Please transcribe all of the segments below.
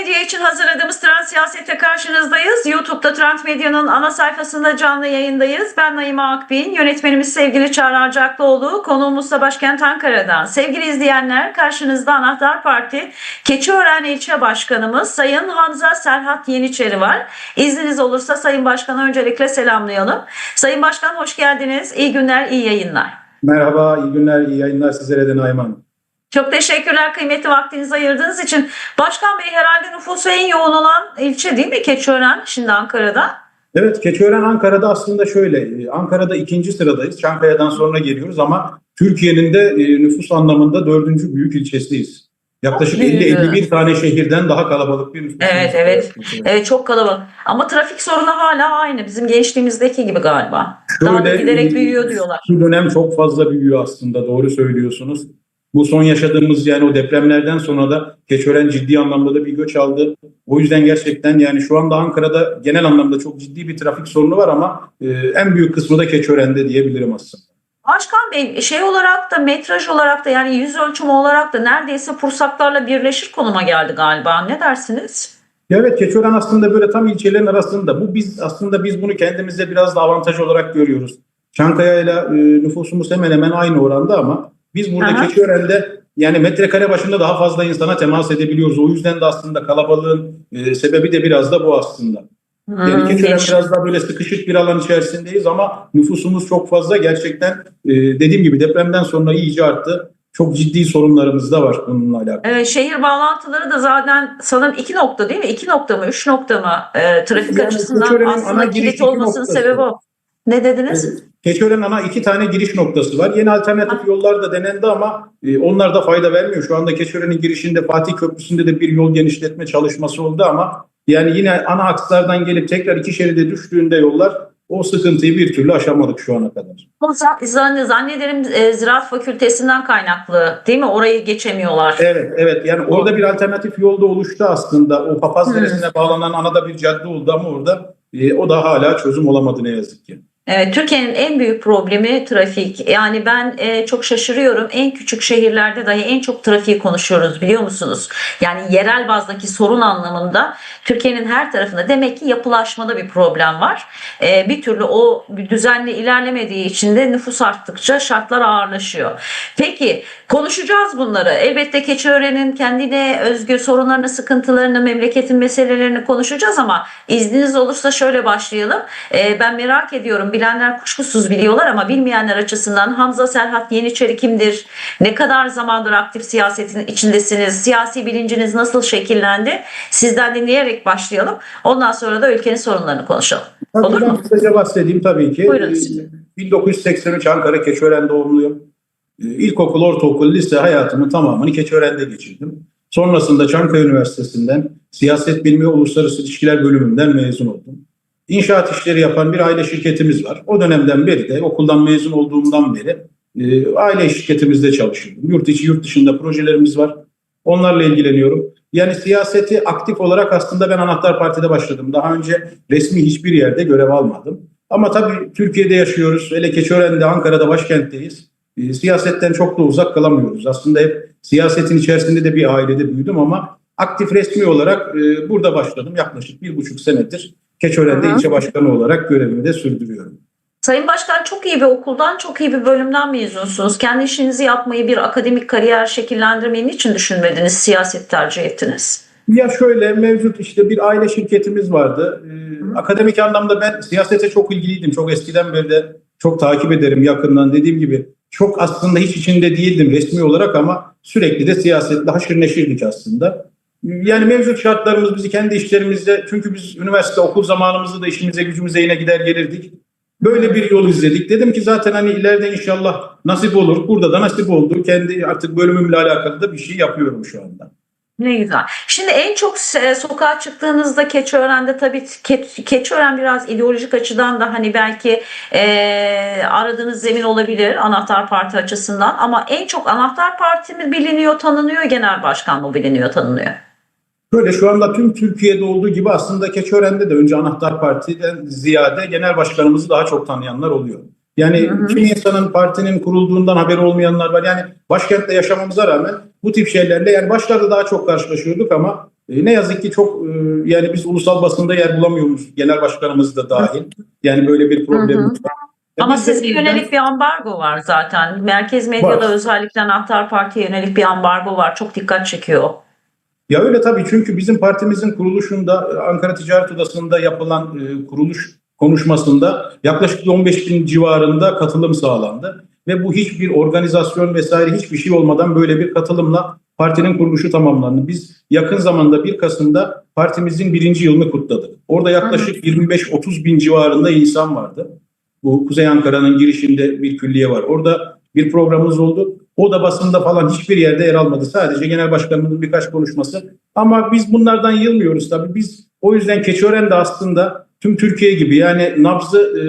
Medya için hazırladığımız Trend Siyaset'te karşınızdayız. YouTube'da Trend Medya'nın ana sayfasında canlı yayındayız. Ben Naima Akbin, yönetmenimiz sevgili Çağrı Arcaklıoğlu, konuğumuz da başkent Ankara'dan. Sevgili izleyenler, karşınızda Anahtar Parti Keçiören İlçe Başkanımız Sayın Hamza Serhat Yeniçeri var. İzniniz olursa Sayın Başkan'ı öncelikle selamlayalım. Sayın Başkan hoş geldiniz. İyi günler, iyi yayınlar. Merhaba, iyi günler, iyi yayınlar sizlere de Nayman. Çok teşekkürler kıymetli vaktinizi ayırdığınız için. Başkan Bey herhalde nüfusu en yoğun olan ilçe değil mi Keçiören şimdi Ankara'da? Evet, Keçiören Ankara'da aslında şöyle, Ankara'da ikinci sıradayız. Çankaya'dan sonra geliyoruz ama Türkiye'nin de e, nüfus anlamında dördüncü büyük ilçesiyiz. Yaklaşık Büyük. 50-51 tane şehirden daha kalabalık bir nüfus. Evet, evet. Evet çok kalabalık. Ama trafik sorunu hala aynı. Bizim gençliğimizdeki gibi galiba. Daha da Şöyle, giderek e, büyüyor diyorlar. Şu dönem çok fazla büyüyor aslında, doğru söylüyorsunuz. Bu son yaşadığımız yani o depremlerden sonra da Keçiören ciddi anlamda da bir göç aldı. O yüzden gerçekten yani şu anda Ankara'da genel anlamda çok ciddi bir trafik sorunu var ama e, en büyük kısmı da Keçiören'de diyebilirim aslında. Başkan Bey şey olarak da metraj olarak da yani yüz ölçümü olarak da neredeyse Pursaklarla birleşir konuma geldi galiba. Ne dersiniz? Evet Keçiören aslında böyle tam ilçelerin arasında. Bu biz aslında biz bunu kendimize biraz da avantaj olarak görüyoruz. Çankaya ile nüfusumuz hemen hemen aynı oranda ama biz burada Aha. Keçiören'de yani metrekare başında daha fazla insana temas edebiliyoruz. O yüzden de aslında kalabalığın e, sebebi de biraz da bu aslında. Yani Hmm, Keçiören biraz daha böyle sıkışık bir alan içerisindeyiz ama nüfusumuz çok fazla. Gerçekten e, dediğim gibi depremden sonra iyice arttı. Çok ciddi sorunlarımız da var bununla alakalı. Evet, şehir bağlantıları da zaten sanırım iki nokta değil mi? İki nokta mı? Üç nokta mı? Ee, trafik Yani açısından aslında ana kilit olmasının noktası. sebebi o. Ne dediniz? Keçiören ana iki tane giriş noktası var. Yeni alternatif yollar da denendi ama e, onlar da fayda vermiyor. Şu anda Keçiören'in girişinde Fatih Köprüsü'nde de bir yol genişletme çalışması oldu ama yani yine ana akslardan gelip tekrar iki şeride düştüğünde yollar o sıkıntıyı bir türlü aşamadık şu ana kadar. Zannederim e, Ziraat Fakültesinden kaynaklı değil mi? Orayı geçemiyorlar. Evet, evet. Yani orada bir alternatif yol da oluştu aslında. O Papaz. Deresi'ne bağlanan anada bir cadde oldu ama orada e, o da hala çözüm olamadı ne yazık ki. Evet, Türkiye'nin en büyük problemi trafik. Yani ben e, çok şaşırıyorum. En küçük şehirlerde dahi en çok trafiği konuşuyoruz biliyor musunuz? Yani yerel bazdaki sorun anlamında Türkiye'nin her tarafında demek ki yapılaşmada bir problem var. E, bir türlü o düzenli ilerlemediği için de nüfus arttıkça şartlar ağırlaşıyor. Peki konuşacağız bunları. Elbette Keçiören'in kendine özgü sorunlarını, sıkıntılarını, memleketin meselelerini konuşacağız ama izniniz olursa şöyle başlayalım. E, ben merak ediyorum. Bilenler kuşkusuz biliyorlar ama bilmeyenler açısından Hamza Serhat Yeniçeri kimdir? Ne kadar zamandır aktif siyasetin içindesiniz? Siyasi bilinciniz nasıl şekillendi? Sizden dinleyerek başlayalım. Ondan sonra da ülkenin sorunlarını konuşalım. Tabii Olur mu? kısaca bahsedeyim tabii ki. Buyurun. Ee, 1983 Ankara Keçiören doğumluyum. Ee, İlkokul, ortaokul, lise hayatımın tamamını Keçiören'de geçirdim. Sonrasında Çankaya Üniversitesi'nden Siyaset Bilimi Uluslararası İlişkiler bölümünden mezun oldum. İnşaat işleri yapan bir aile şirketimiz var. O dönemden beri de okuldan mezun olduğumdan beri e, aile şirketimizde çalışıyorum. Yurt içi yurt dışında projelerimiz var. Onlarla ilgileniyorum. Yani siyaseti aktif olarak aslında ben Anahtar Parti'de başladım. Daha önce resmi hiçbir yerde görev almadım. Ama tabii Türkiye'de yaşıyoruz. Hele Keçiören'de, Ankara'da başkentteyiz. E, siyasetten çok da uzak kalamıyoruz. Aslında hep siyasetin içerisinde de bir ailede büyüdüm ama aktif resmi olarak e, burada başladım. Yaklaşık bir buçuk senedir Hı. ilçe başkanı olarak görevimi de sürdürüyorum. Sayın Başkan çok iyi bir okuldan, çok iyi bir bölümden mezunsunuz. Kendi işinizi yapmayı, bir akademik kariyer şekillendirmeyi niçin düşünmediniz, siyaset tercih ettiniz? Ya şöyle mevcut işte bir aile şirketimiz vardı. Ee, Hı. akademik anlamda ben siyasete çok ilgiliydim. Çok eskiden beri de çok takip ederim yakından. Dediğim gibi çok aslında hiç içinde değildim resmi olarak ama sürekli de siyasetle haşır neşirdik aslında. Yani mevcut şartlarımız bizi kendi işlerimizde çünkü biz üniversite okul zamanımızda da işimize gücümüze yine gider gelirdik. Böyle bir yol izledik. Dedim ki zaten hani ileride inşallah nasip olur. Burada da nasip oldu. Kendi artık bölümümle alakalı da bir şey yapıyorum şu anda. Ne güzel. Şimdi en çok e, sokağa çıktığınızda Keçiören'de tabii Ke- Keçiören biraz ideolojik açıdan da hani belki e, aradığınız zemin olabilir Anahtar Parti açısından ama en çok Anahtar Parti mi biliniyor, tanınıyor, genel başkan mı biliniyor, tanınıyor? Böyle şu anda tüm Türkiye'de olduğu gibi aslında Keçiören'de de önce Anahtar Parti'den ziyade genel başkanımızı daha çok tanıyanlar oluyor. Yani Hı hı. kimi insanın partinin kurulduğundan haberi olmayanlar var. Yani başkentte yaşamamıza rağmen bu tip şeylerle yani başlarda daha çok karşılaşıyorduk ama E, ne yazık ki çok e, yani biz ulusal basında yer bulamıyoruz. Genel başkanımız da dahil. Yani böyle bir problemimiz var. Ama size yönelik bir ambargo var zaten. Merkez medyada Var. özellikle Anahtar Parti'ye yönelik bir ambargo var. Çok dikkat çekiyor. Ya öyle tabii çünkü bizim partimizin kuruluşunda e, Ankara Ticaret Odası'nda yapılan e, kuruluş konuşmasında yaklaşık 15 bin civarında katılım sağlandı. Ve bu hiçbir organizasyon vesaire hiçbir şey olmadan böyle bir katılımla partinin kuruluşu tamamlandı. Biz yakın zamanda 1 Kasım'da partimizin birinci yılını kutladık. Orada yaklaşık 25-30 bin civarında insan vardı. Bu Kuzey Ankara'nın girişinde bir külliye var. Orada bir programımız oldu. O da basında falan hiçbir yerde yer almadı. Sadece genel başkanımızın birkaç konuşması. Ama biz bunlardan yılmıyoruz tabii. Biz o yüzden Keçiören de aslında tüm Türkiye gibi yani nabzı e,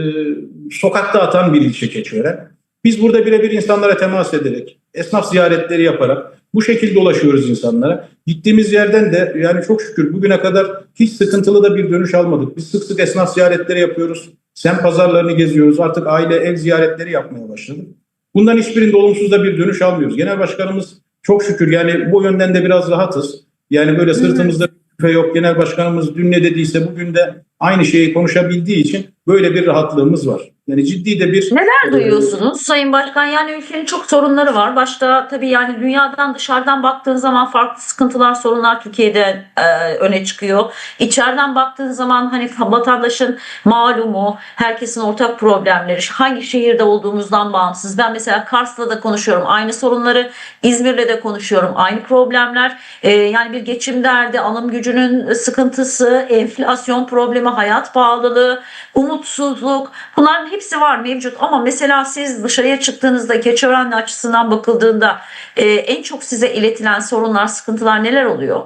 sokakta atan bir ilçe Keçiören. Biz burada birebir insanlara temas ederek, esnaf ziyaretleri yaparak bu şekilde ulaşıyoruz insanlara. Gittiğimiz yerden de yani çok şükür bugüne kadar hiç sıkıntılı da bir dönüş almadık. Biz sık sık esnaf ziyaretleri yapıyoruz. Sem pazarlarını geziyoruz. Artık aile ev ziyaretleri yapmaya başladık. Bundan hiçbirinde olumsuz da bir dönüş almıyoruz. Genel başkanımız çok şükür yani bu yönden de biraz rahatız. Yani böyle sırtımızda şüphe yok. Genel başkanımız dün ne dediyse bugün de aynı şeyi konuşabildiği için böyle bir rahatlığımız var. Yani ciddi de bir Neler duyuyorsunuz Sayın Başkan? Yani ülkenin çok sorunları var. Başta tabii yani dünyadan dışarıdan baktığın zaman farklı sıkıntılar, sorunlar Türkiye'de e, öne çıkıyor. İçeriden baktığın zaman hani vatandaşın malumu, herkesin ortak problemleri, hangi şehirde olduğumuzdan bağımsız. Ben mesela Kars'la da konuşuyorum. Aynı sorunları İzmir'le de konuşuyorum. Aynı problemler. E, yani bir geçim derdi, alım gücünün sıkıntısı, enflasyon problemi, hayat pahalılığı, umutsuzluk. Bunların hepsi var mevcut ama mesela siz dışarıya çıktığınızda Keçiörenli açısından bakıldığında e, en çok size iletilen sorunlar, sıkıntılar neler oluyor?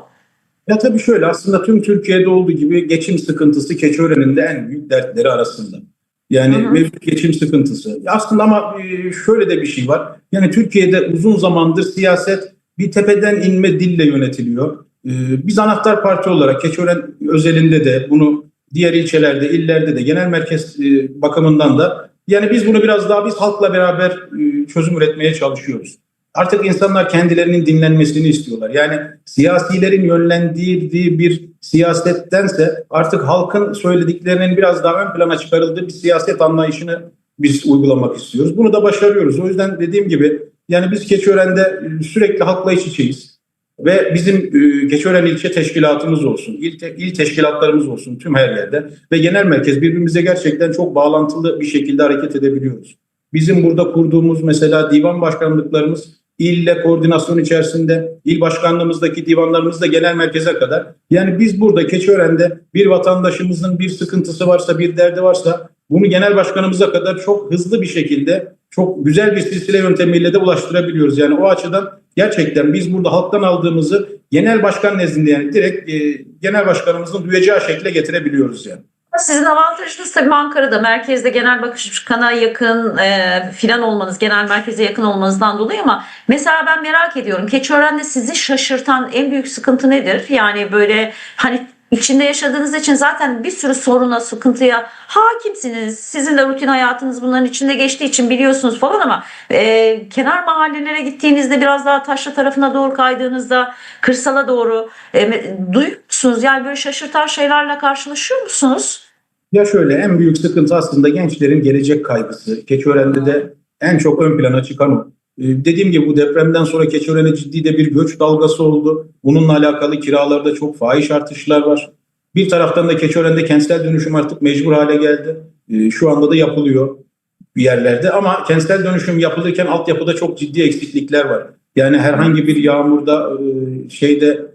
Ya tabii şöyle aslında tüm Türkiye'de olduğu gibi geçim sıkıntısı Keçiören'in de en büyük dertleri arasında. Yani Hı hı. mevcut geçim sıkıntısı. Aslında ama e, şöyle de bir şey var. Yani Türkiye'de uzun zamandır siyaset bir tepeden inme dille yönetiliyor. E, Biz anahtar parti olarak Keçiören özelinde de bunu diğer ilçelerde, illerde de genel merkez e, bakımından da yani biz bunu biraz daha biz halkla beraber e, çözüm üretmeye çalışıyoruz. Artık insanlar kendilerinin dinlenmesini istiyorlar. Yani siyasilerin yönlendirdiği bir siyasettense artık halkın söylediklerinin biraz daha ön plana çıkarıldığı bir siyaset anlayışını biz uygulamak istiyoruz. Bunu da başarıyoruz. O yüzden dediğim gibi yani biz Keçiören'de sürekli halkla iç içeyiz. Ve bizim e, Keçiören ilçe teşkilatımız olsun, il, te- il teşkilatlarımız olsun tüm her yerde ve genel merkez birbirimize gerçekten çok bağlantılı bir şekilde hareket edebiliyoruz. Bizim burada kurduğumuz mesela divan başkanlıklarımız ille koordinasyon içerisinde, il başkanlığımızdaki divanlarımız da genel merkeze kadar. Yani biz burada Keçiören'de bir vatandaşımızın bir sıkıntısı varsa, bir derdi varsa bunu genel başkanımıza kadar çok hızlı bir şekilde, çok güzel bir silsile yöntemiyle de ulaştırabiliyoruz. Yani o açıdan gerçekten biz burada halktan aldığımızı genel başkan nezdinde yani direkt e, genel başkanımızın duyacağı şekle getirebiliyoruz yani. Sizin avantajınız tabii Ankara'da merkezde genel başkana yakın e, filan olmanız, genel merkeze yakın olmanızdan dolayı ama mesela ben merak ediyorum Keçiören'de sizi şaşırtan en büyük sıkıntı nedir? Yani böyle hani içinde yaşadığınız için zaten bir sürü soruna, sıkıntıya hakimsiniz. Sizin de rutin hayatınız bunların içinde geçtiği için biliyorsunuz falan ama e, kenar mahallelere gittiğinizde biraz daha taşra tarafına doğru kaydığınızda kırsala doğru e, duyuyor? Yani böyle şaşırtan şeylerle karşılaşıyor musunuz? Ya şöyle en büyük sıkıntı aslında gençlerin gelecek kaygısı. Keçiören'de de en çok ön plana çıkan o. Ee, Dediğim gibi bu depremden sonra Keçiören'e ciddi de bir göç dalgası oldu. Bununla alakalı kiralarda çok fahiş artışlar var. Bir taraftan da Keçiören'de kentsel dönüşüm artık mecbur hale geldi. Ee, Şu anda da yapılıyor bir yerlerde ama kentsel dönüşüm yapılırken altyapıda çok ciddi eksiklikler var. Yani herhangi bir yağmurda e, şeyde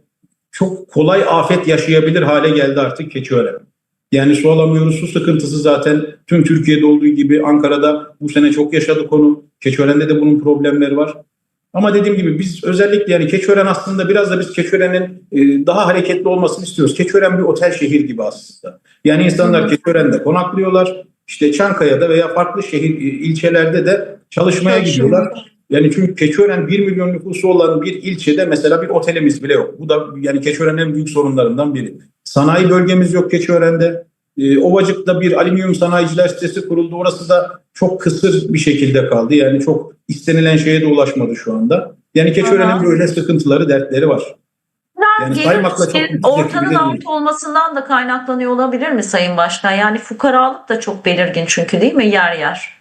çok kolay afet yaşayabilir hale geldi artık Keçiören. Yani su alamıyoruz. Su sıkıntısı zaten tüm Türkiye'de olduğu gibi Ankara'da bu sene çok yaşadık onu. Keçiören'de de bunun problemleri var. Ama dediğim gibi biz özellikle yani Keçiören aslında biraz da biz Keçiören'in e, daha hareketli olmasını istiyoruz. Keçiören bir otel şehir gibi aslında. Yani insanlar Keçiören'de konaklıyorlar. İşte Çankaya'da veya farklı şehir e, ilçelerde de çalışmaya gidiyorlar. Yani çünkü Keçiören 1 milyon nüfusu olan bir ilçede mesela bir otelimiz bile yok. Bu da yani Keçiören'in en büyük sorunlarından biri. Sanayi bölgemiz yok Keçiören'de. Ee, Ovacık'ta bir alüminyum sanayiciler sitesi kuruldu. Orası da çok kısır bir şekilde kaldı. Yani çok istenilen şeye de ulaşmadı şu anda. Yani. Keçiören'in böyle sıkıntıları, dertleri var. Yani saymakla çok gibi ortanın alt olmasından da kaynaklanıyor olabilir mi Sayın Başkan? Yani fukaralık da çok belirgin çünkü değil mi yer yer?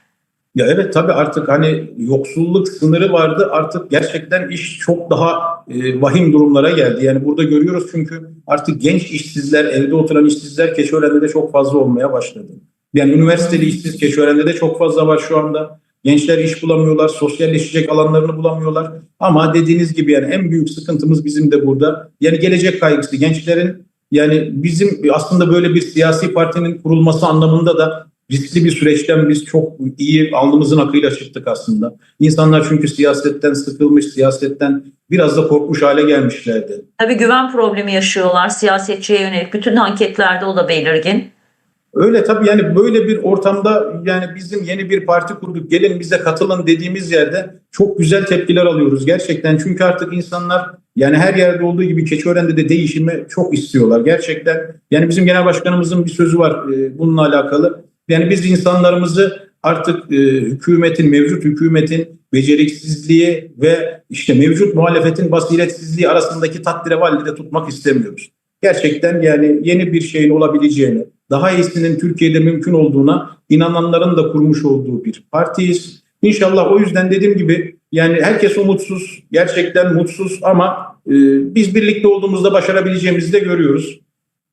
Ya evet tabii artık hani yoksulluk sınırı vardı artık gerçekten iş çok daha e, vahim durumlara geldi. Yani burada görüyoruz çünkü artık genç işsizler, evde oturan işsizler Keçiören'de de çok fazla olmaya başladı. Yani üniversiteli işsiz Keçiören'de de çok fazla var şu anda. Gençler iş bulamıyorlar, sosyalleşecek alanlarını bulamıyorlar. Ama dediğiniz gibi yani en büyük sıkıntımız bizim de burada. Yani gelecek kaygısı gençlerin yani bizim aslında böyle bir siyasi partinin kurulması anlamında da riskli bir süreçten biz çok iyi alnımızın akıyla çıktık aslında. İnsanlar çünkü siyasetten sıkılmış, siyasetten biraz da korkmuş hale gelmişlerdi. Tabii güven problemi yaşıyorlar siyasetçiye yönelik. Bütün anketlerde o da belirgin. Öyle tabii yani böyle bir ortamda yani bizim yeni bir parti kurduk gelin bize katılın dediğimiz yerde çok güzel tepkiler alıyoruz gerçekten. Çünkü artık insanlar yani her yerde olduğu gibi Keçiören'de de değişimi çok istiyorlar gerçekten. Yani bizim genel başkanımızın bir sözü var e, bununla alakalı. Yani biz insanlarımızı artık e, hükümetin, mevcut hükümetin beceriksizliği ve işte mevcut muhalefetin basiretsizliği arasındaki tatdirevallide tutmak istemiyoruz. Gerçekten yani yeni bir şeyin olabileceğini, daha iyisinin Türkiye'de mümkün olduğuna inananların da kurmuş olduğu bir partiyiz. İnşallah o yüzden dediğim gibi yani herkes umutsuz, gerçekten mutsuz ama e, biz birlikte olduğumuzda başarabileceğimizi de görüyoruz.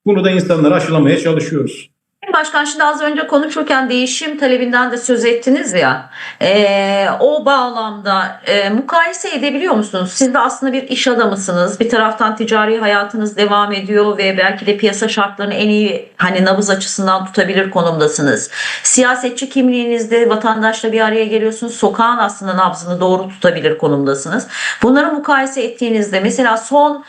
Bunu da insanlara aşılamaya çalışıyoruz. Başkan şimdi az önce konuşurken değişim talebinden de söz ettiniz ya. Eee, o bağlamda eee, mukayese edebiliyor musunuz? Siz de aslında bir iş adamısınız. Bir taraftan ticari hayatınız devam ediyor ve belki de piyasa şartlarını en iyi hani nabız açısından tutabilir konumdasınız. Siyasetçi kimliğinizde vatandaşla bir araya geliyorsunuz. Sokağın aslında nabzını doğru tutabilir konumdasınız. Bunları mukayese ettiğinizde mesela son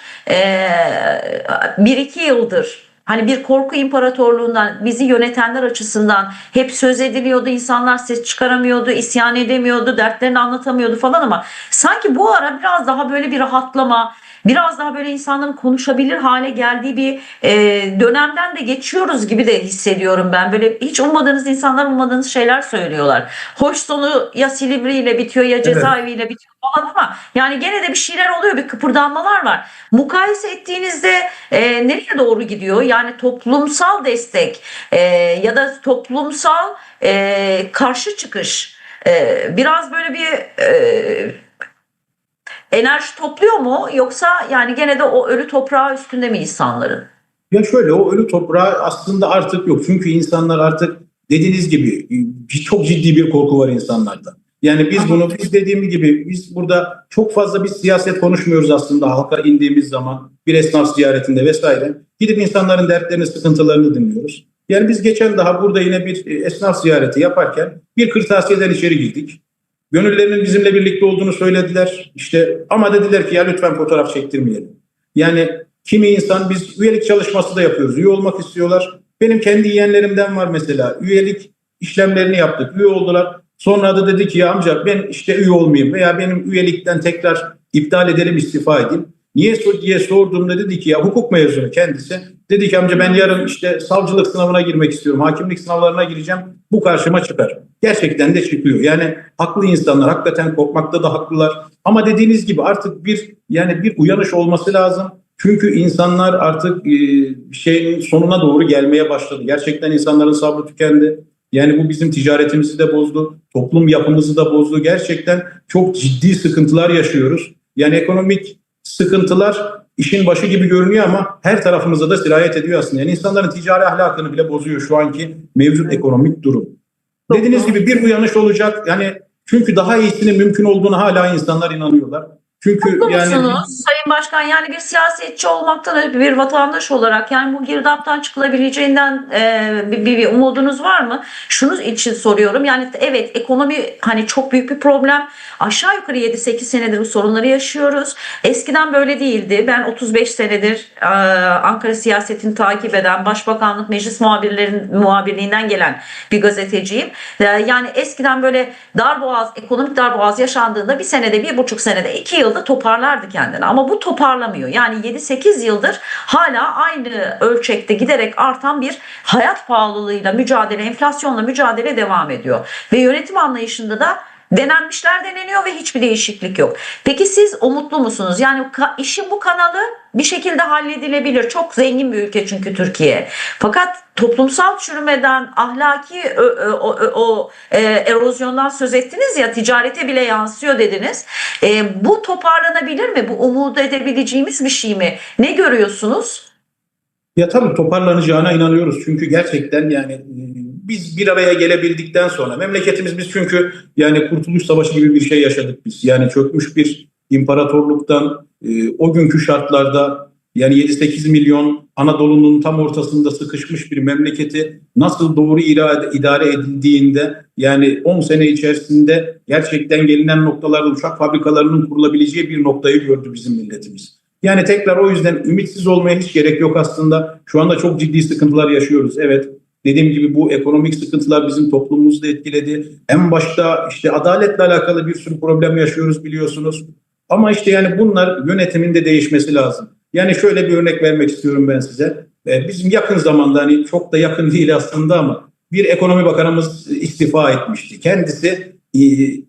bir iki yıldır Hani bir korku imparatorluğundan bizi yönetenler açısından hep söz ediliyordu, insanlar ses çıkaramıyordu, isyan edemiyordu, dertlerini anlatamıyordu falan ama sanki bu ara biraz daha böyle bir rahatlama, biraz daha böyle insanların konuşabilir hale geldiği bir e, dönemden de geçiyoruz gibi de hissediyorum ben. Böyle hiç ummadığınız insanlar ummadığınız şeyler söylüyorlar. Hoş sonu ya Silivri ile bitiyor ya cezaeviyle bitiyor falan ama yani gene de bir şeyler oluyor, bir kıpırdanmalar var. Mukayese ettiğinizde e, nereye doğru gidiyor? Yani toplumsal destek e, ya da toplumsal e, karşı çıkış e, biraz böyle bir e, enerji topluyor mu yoksa yani gene de o ölü toprağı üstünde mi insanların? Ya şöyle o ölü toprağı aslında artık yok. Çünkü insanlar artık dediğiniz gibi e, çok ciddi bir korku var insanlarda. Yani biz bunu biz dediğim gibi biz burada çok fazla biz siyaset konuşmuyoruz aslında halka indiğimiz zaman bir esnaf ziyaretinde vesaire. Gidip insanların dertlerini, sıkıntılarını dinliyoruz. Yani biz geçen daha burada yine bir e, esnaf ziyareti yaparken bir kırtasiyeden içeri girdik. Gönüllerinin bizimle birlikte olduğunu söylediler. İşte ama dediler ki ya lütfen fotoğraf çektirmeyelim. Yani kimi insan biz üyelik çalışması da yapıyoruz. Üye olmak istiyorlar. Benim kendi yeğenlerimden var mesela. Üyelik işlemlerini yaptık. Üye oldular. Sonra da dedi ki ya amca ben işte üye olmayayım veya benim üyelikten tekrar iptal edelim istifa edeyim. Niye diye sorduğumda dedi ki ya hukuk mezunu kendisi. Dedi ki amca ben yarın işte savcılık sınavına girmek istiyorum. Hakimlik sınavlarına gireceğim. Bu karşıma çıkar. Gerçekten de çıkıyor. Yani haklı insanlar hakikaten korkmakta da haklılar. Ama dediğiniz gibi artık bir yani bir uyanış olması lazım. Çünkü insanlar artık e, şeyin sonuna doğru gelmeye başladı. Gerçekten insanların sabrı tükendi. Yani bu bizim ticaretimizi de bozdu, toplum yapımızı da bozdu. Gerçekten çok ciddi sıkıntılar yaşıyoruz. Yani ekonomik sıkıntılar işin başı gibi görünüyor ama her tarafımıza da sirayet ediyor aslında. Yani insanların ticari ahlakını bile bozuyor şu anki mevcut ekonomik durum. Çok Dediğiniz doğru. gibi bir uyanış olacak. Yani çünkü daha iyisinin mümkün olduğunu hala insanlar inanıyorlar. Çünkü Mutlu yani musunuz Sayın Başkan? Yani bir siyasetçi olmaktan bir vatandaş olarak yani bu girdaptan çıkılabileceğinden e, bir, bir, bir umudunuz var mı? Şunu için soruyorum. Yani evet ekonomi hani çok büyük bir problem. Aşağı yukarı 7-8 senedir bu sorunları yaşıyoruz. Eskiden böyle değildi. Ben 35 senedir e, Ankara siyasetini takip eden Başbakanlık Meclis muhabirlerin muhabirliğinden gelen bir gazeteciyim. E, yani eskiden böyle darboğaz, ekonomik darboğaz yaşandığında bir senede, bir buçuk senede, iki yılda toparlardı kendini. Ama bu toparlamıyor. Yani 7-8 yıldır hala aynı ölçekte giderek artan bir hayat pahalılığıyla mücadele, enflasyonla mücadele devam ediyor. Ve yönetim anlayışında da Denenmişler deneniyor ve hiçbir değişiklik yok. Peki siz umutlu musunuz? Yani işin bu kanalı bir şekilde halledilebilir. Çok zengin bir ülke çünkü Türkiye. Fakat toplumsal çürümeden, ahlaki o, ö- o, e, erozyondan söz ettiniz ya ticarete bile yansıyor dediniz. E, bu toparlanabilir mi? Bu umut edebileceğimiz bir şey mi? Ne görüyorsunuz? Ya tabii toparlanacağına inanıyoruz. Çünkü gerçekten yani e, biz bir araya gelebildikten sonra memleketimiz biz çünkü yani Kurtuluş Savaşı gibi bir şey yaşadık biz. Yani çökmüş bir imparatorluktan e, o günkü şartlarda yani 7-8 milyon Anadolu'nun tam ortasında sıkışmış bir memleketi nasıl doğru irade, idare edildiğinde yani 10 sene içerisinde gerçekten gelinen noktalarda uçak fabrikalarının kurulabileceği bir noktayı gördü bizim milletimiz. Yani tekrar o yüzden ümitsiz olmaya hiç gerek yok aslında. Şu anda çok ciddi sıkıntılar yaşıyoruz. Evet dediğim gibi bu ekonomik sıkıntılar bizim toplumumuzu da etkiledi. En başta işte adaletle alakalı bir sürü problem yaşıyoruz biliyorsunuz. Ama işte yani bunlar yönetimin de değişmesi lazım. Yani şöyle bir örnek vermek istiyorum ben size. Ee, Bizim yakın zamanda hani çok da yakın değil aslında ama bir ekonomi bakanımız istifa etmişti. Kendisi e,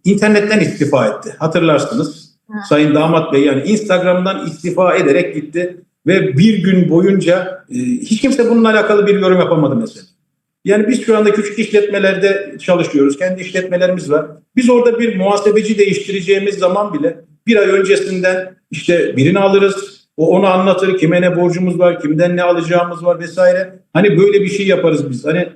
internetten istifa etti. Hatırlarsınız. Sayın Damat Bey yani Instagram'dan istifa ederek gitti ve bir gün boyunca e, hiç kimse bununla alakalı bir yorum yapamadı mesela. Yani biz şu anda küçük işletmelerde çalışıyoruz. Kendi işletmelerimiz var. Biz orada bir muhasebeci değiştireceğimiz zaman bile bir ay öncesinden işte birini alırız. O onu anlatır. Kime ne borcumuz var, kimden ne alacağımız var vesaire. Hani böyle bir şey yaparız biz. Hani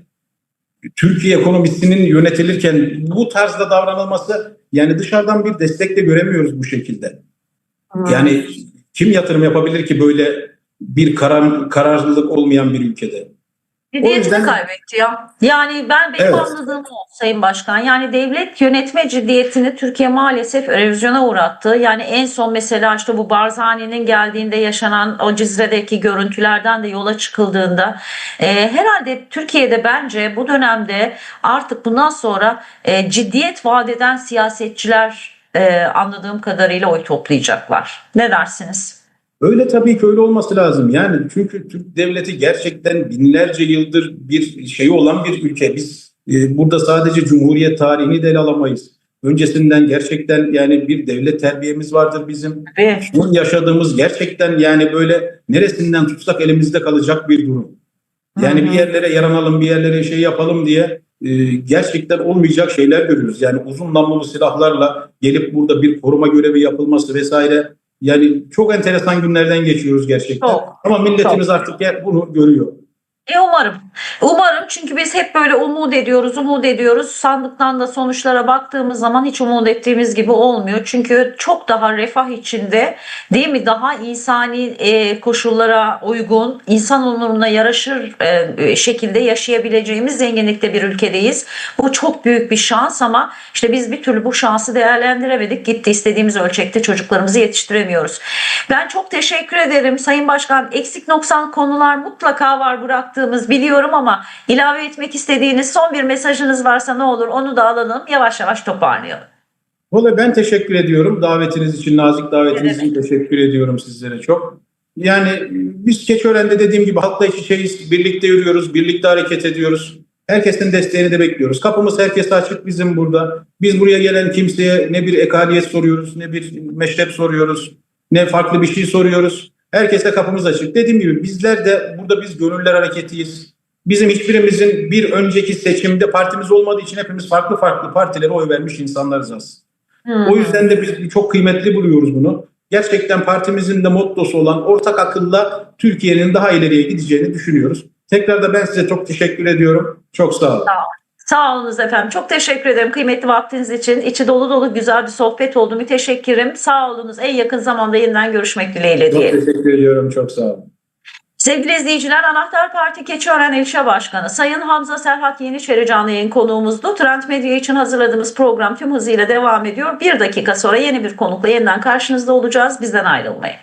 Türkiye ekonomisinin yönetilirken bu tarzda davranılması yani dışarıdan bir destek de göremiyoruz bu şekilde. Yani kim yatırım yapabilir ki böyle bir karar, kararlılık olmayan bir ülkede? Ciddiyetini yüzden- kaybetti ya. Yani ben benim Evet. anladığım o Sayın Başkan. Yani devlet yönetme ciddiyetini Türkiye maalesef erozyona uğrattı. Yani en son mesela işte bu Barzani'nin geldiğinde yaşanan o Cizre'deki görüntülerden de yola çıkıldığında e, herhalde Türkiye'de bence bu dönemde artık bundan sonra e, ciddiyet vaat eden siyasetçiler e, anladığım kadarıyla oy toplayacaklar. Ne dersiniz? Öyle tabii ki öyle olması lazım. Yani çünkü Türk devleti gerçekten binlerce yıldır bir şey olan bir ülke. Biz e, burada sadece Cumhuriyet tarihini de ele alamayız. Öncesinden gerçekten yani bir devlet terbiyemiz vardır bizim. Ve Bu yaşadığımız gerçekten yani böyle neresinden tutsak elimizde kalacak bir durum. Yani Hı hı. bir yerlere yaranalım, bir yerlere şey yapalım diye e, gerçekten olmayacak şeyler görüyoruz. Yani uzun namlulu silahlarla gelip burada bir koruma görevi yapılması vesaire. Yani çok enteresan günlerden geçiyoruz gerçekten. Çok, Ama milletimiz artık ya- bunu görüyor. E umarım. Umarım çünkü biz hep böyle umut ediyoruz, umut ediyoruz. Sandıktan da sonuçlara baktığımız zaman hiç umut ettiğimiz gibi olmuyor. Çünkü çok daha refah içinde değil mi? Daha insani e, koşullara uygun, insan onuruna yaraşır e, şekilde yaşayabileceğimiz zenginlikte bir ülkedeyiz. Bu çok büyük bir şans ama işte biz bir türlü bu şansı değerlendiremedik. Gitti istediğimiz ölçekte çocuklarımızı yetiştiremiyoruz. Ben çok teşekkür ederim Sayın Başkan. Eksik noksan konular mutlaka var bıraktığımız biliyorum ama ilave etmek istediğiniz son bir mesajınız varsa ne olur onu da alalım. Yavaş yavaş toparlayalım. Vallahi ben teşekkür ediyorum. Davetiniz için, nazik davetiniz için teşekkür ediyorum sizlere çok. Yani biz Keçiören'de dediğim gibi halkla iç içeyiz. Birlikte yürüyoruz, birlikte hareket ediyoruz. Herkesin desteğini de bekliyoruz. Kapımız herkese açık bizim burada. Biz buraya gelen kimseye ne bir ekaliyet soruyoruz, ne bir meşrep soruyoruz, ne farklı bir şey soruyoruz. Herkese kapımız açık. Dediğim gibi bizler de burada biz gönüller hareketiyiz. Bizim hiçbirimizin bir önceki seçimde partimiz olmadığı için hepimiz farklı farklı partilere oy vermiş insanlarız aslında. Hmm. O yüzden de biz çok kıymetli buluyoruz bunu. Gerçekten partimizin de mottosu olan ortak akılla Türkiye'nin daha ileriye gideceğini düşünüyoruz. Tekrar da ben size çok teşekkür ediyorum. Çok sağ olun. Sağ olunuz efendim. Çok teşekkür ederim kıymetli vaktiniz için. İçi dolu dolu güzel bir sohbet oldu. Müteşekkirim. Sağ olunuz. En yakın zamanda yeniden görüşmek dileğiyle Çok diyelim. teşekkür ediyorum. Çok sağ olun. Sevgili izleyiciler, Anahtar Parti Keçiören İlçe Başkanı Sayın Hamza Serhat Yeniçeri canlı yayın konuğumuzdu. Trend Medya için hazırladığımız program tüm hızıyla devam ediyor. Bir dakika sonra yeni bir konukla yeniden karşınızda olacağız. Bizden ayrılmayın.